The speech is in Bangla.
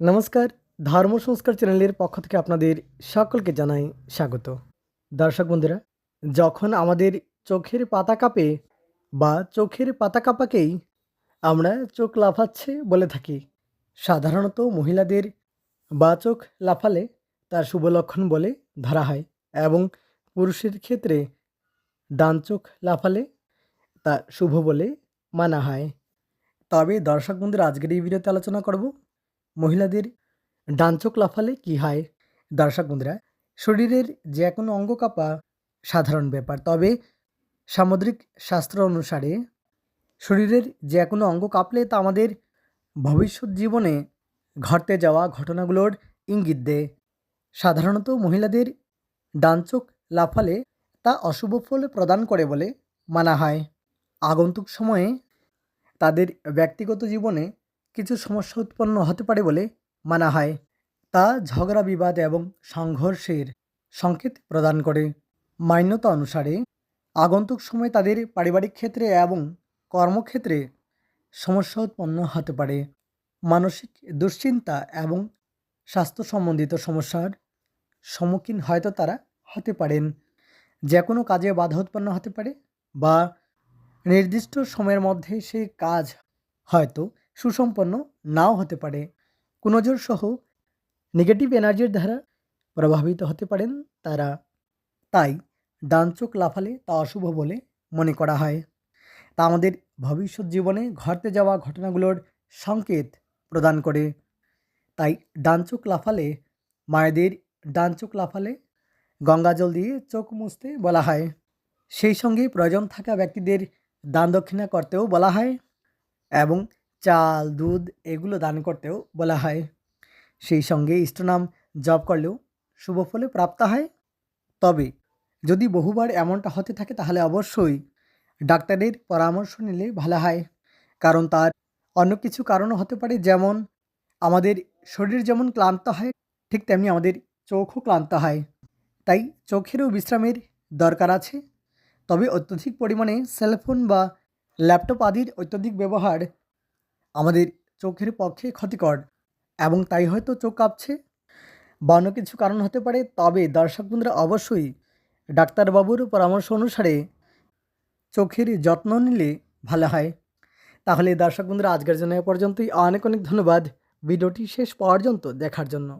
নমস্কার, ধর্ম সংস্কার চ্যানেলের পক্ষ থেকে আপনাদের সকলকে জানাই স্বাগত। দর্শক বন্ধুরা, যখন আমাদের চোখের পাতা কাঁপে বা চোখের পাতা কাঁপাকেই আমরা চোখ লাফাচ্ছে বলে থাকি, সাধারণত মহিলাদের বা চোখ লাফালে তার শুভ লক্ষণ বলে ধরা হয় এবং পুরুষের ক্ষেত্রে ডান চোখ লাফালে তা শুভ বলে মানা হয়। তবে দর্শক বন্ধুরা, আজকের এই ভিডিওতে আলোচনা করব মহিলাদের ডান চোখ লাফালে কী হয়? দর্শক বন্ধুরা, শরীরের যে কোনো অঙ্গ কাঁপা সাধারণ ব্যাপার। তবে সামুদ্রিক শাস্ত্র অনুসারে শরীরের যে কোনো অঙ্গ কাঁপলে তা আমাদের ভবিষ্যৎ জীবনে ঘটতে যাওয়া ঘটনাগুলোর ইঙ্গিত দেয়। সাধারণত মহিলাদের ডান চোখ লাফালে তা অশুভ ফল প্রদান করে বলে মানা হয়। আগন্তুক সময়ে তাদের ব্যক্তিগত জীবনে কিছু সমস্যা উৎপন্ন হতে পারে বলে মানা হয়। তা ঝগড়া, বিবাদ এবং সংঘর্ষের সংকেত প্রদান করে। মান্যতা অনুসারে, আগন্তুক সময় তাদের পারিবারিক ক্ষেত্রে এবং কর্মক্ষেত্রে সমস্যা উৎপন্ন হতে পারে। মানসিক দুশ্চিন্তা এবং স্বাস্থ্য সম্বন্ধিত সমস্যার সম্মুখীন হয়তো তারা হতে পারেন। যে কোনো কাজে বাধা উৎপন্ন হতে পারে বা নির্দিষ্ট সময়ের মধ্যে সেই কাজ হয়তো সুসম্পন্ন নাও হতে পারে। কুনজর সহ নেগেটিভ এনার্জির দ্বারা প্রভাবিত হতে পারেন তারা। তাই ডান চোখ লাফালে তা অশুভ বলে মনে করা হয়। তা আমাদের ভবিষ্যৎ জীবনে ঘটতে যাওয়া ঘটনাগুলোর সংকেত প্রদান করে। তাই ডান চোখ লাফালে মায়েদের ডান চোখ লাফালে গঙ্গা জল দিয়ে চোখ মুছতে বলা হয়। সেই সঙ্গে প্রয়োজন থাকা ব্যক্তিদের দান দক্ষিণা করতেও বলা হয়। এবং চাল, দুধ এগুলো দান করতেও বলা হয়। সেই সঙ্গে ইষ্টনাম জপ করলেও শুভ ফলে প্রাপ্ত হয়। তবে যদি বহুবার এমনটা হতে থাকে তাহলে অবশ্যই ডাক্তারের পরামর্শ নিলে ভালো হয়। কারণ তার অন্য কিছু কারণও হতে পারে, যেমন আমাদের শরীর যেমন ক্লান্ত হয়, ঠিক তেমনি আমাদের চোখও ক্লান্ত হয়। তাই চোখেরও বিশ্রামের দরকার আছে। তবে অত্যধিক পরিমাণে সেলফোন বা ল্যাপটপ আদির অত্যধিক ব্যবহার আমাদের চোখের পক্ষে ক্ষতিকর এবং তাই হয়তো চোখ কাঁপছে। বা অন্য কিছু কারণ হতে পারে, তবে দর্শক বন্ধুরা অবশ্যই ডাক্তারবাবুর পরামর্শ অনুসারে চোখের যত্ন নিলে ভালো হয়। তাহলে দর্শক বন্ধুরা, আজকের জন্য এ পর্যন্তই। অনেক অনেক ধন্যবাদ। ভিডিওটি শেষ পর্যন্ত দেখার জন্য।